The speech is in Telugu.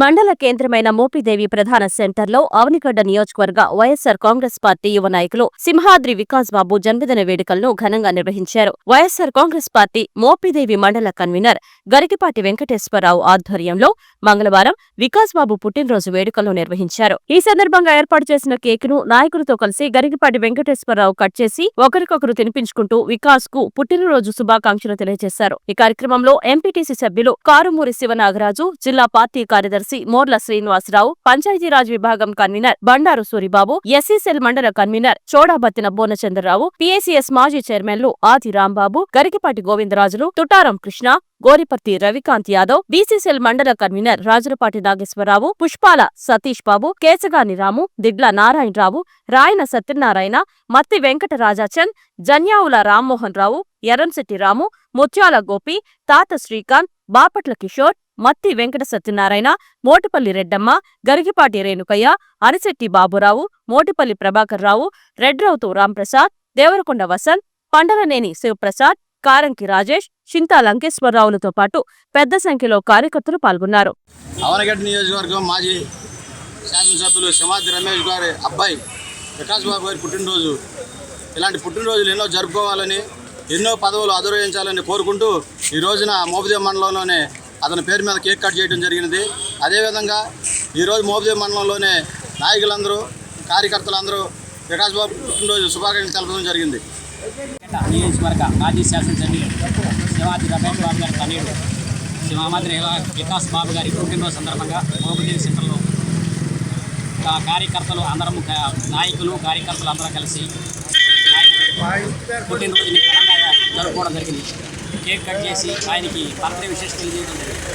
మండల కేంద్రమైన మోపిదేవి ప్రధాన సెంటర్లో అవనిగడ్డ నియోజకవర్గ వైఎస్సార్ కాంగ్రెస్ పార్టీ యువ నాయకులు సింహాద్రి వికాస్ బాబు జన్మదిన వేడుకలను ఘనంగా నిర్వహించారు. వైఎస్సార్ కాంగ్రెస్ పార్టీ మోపిదేవి మండల కన్వీనర్ గరికిపాటి వెంకటేశ్వరరావు ఆధ్వర్యంలో మంగళవారం వికాస్ బాబు పుట్టినరోజు వేడుకలను నిర్వహించారు. ఈ సందర్భంగా ఏర్పాటు చేసిన కేకును నాయకులతో కలిసి గరికిపాటి వెంకటేశ్వరరావు కట్ చేసి ఒకరికొకరు తినిపించుకుంటూ వికాస్కు పుట్టినరోజు శుభాకాంక్షలు తెలియజేశారు. ఈ కార్యక్రమంలో ఎంపీటీసీ సభ్యులు కారుమూరి శివనాగరాజు జిల్లా పార్టీ కార్యదర్శి మోర్ల శ్రీనివాసరావు పంచాయతీరాజ్ విభాగం convener Bandaru Suribabu SC cell మండల కన్వీనర్ చోడాబత్తిన బోనచంద్రరావు పీఏసీఎస్ మాజీ చైర్మన్లు ఆది రాంబాబు గరికిపాటి గోవిందరాజులు తుటారం కృష్ణ గోరిపర్తి రవికాంత్ యాదవ్ బీసీసీఎల్ మండల కన్వీనర్ రాజులపాటి నాగేశ్వరరావు పుష్పాల సతీష్ బాబు కేశగాని రాము దిడ్ల నారాయణరావు రాయన సత్యనారాయణ మత్తి వెంకటరాజాచంద్ జన్యావుల రామ్మోహన్ రావు ఎర్రంశెట్టి రాము ముత్యాల గోపి తాత శ్రీకాంత్ బాపట్ల కిషోర్ మత్తి వెంకట సత్యనారాయణ మోటుపల్లి రెడ్డమ్మ గరిగిపాటి రేణుకయ్య అరిశెట్టి బాబురావు మోటిపల్లి ప్రభాకర్ రావు రెడ్రౌతు రాంప్రసాద్ దేవరకొండ వసంత్ పండలనేని శివప్రసాద్ కారంకి రాజేష్ చింతా లంకేశ్వరరావులతో పాటు పెద్ద సంఖ్యలో కార్యకర్తలు పాల్గొన్నారు. అవనగడ్డ నియోజకవర్గం మాజీ శాసనసభ్యులు సింహాద్రి రమేష్ గారి అబ్బాయి బాబు గారి పుట్టినరోజు. ఇలాంటి పుట్టినరోజులు ఎన్నో జరుపుకోవాలని ఎన్నో పదవులు అధిరోహించాలని కోరుకుంటూ ఈ రోజున మోపిదేవ్ మండలంలోనే అతని పేరు మీద కేక్ కట్ చేయడం జరిగినది. అదేవిధంగా ఈరోజు మోపిదేవ్ మండలంలోనే నాయకులందరూ కార్యకర్తలందరూ వికాస్ బాబు పుట్టినరోజు శుభాకాంక్షలు తెలపడం జరిగింది. నియోజకవర్గ మాజీ శాసనసభ్యులు శివాజీ రమేష్ బాబు గారి తనయుడు శివామాద్రి వికాస్ బాబు గారి పుట్టినరోజు సందర్భంగా మోపదేవి సెంటర్లో కార్యకర్తలు అందరం నాయకులు కార్యకర్తలు అందరం కలిసి ఆయన పుట్టినరోజుని జరుపుకోవడం జరిగింది. కేక్ కట్ చేసి ఆయనకి బర్త్డే విశేష తెలియజేయడం జరిగింది.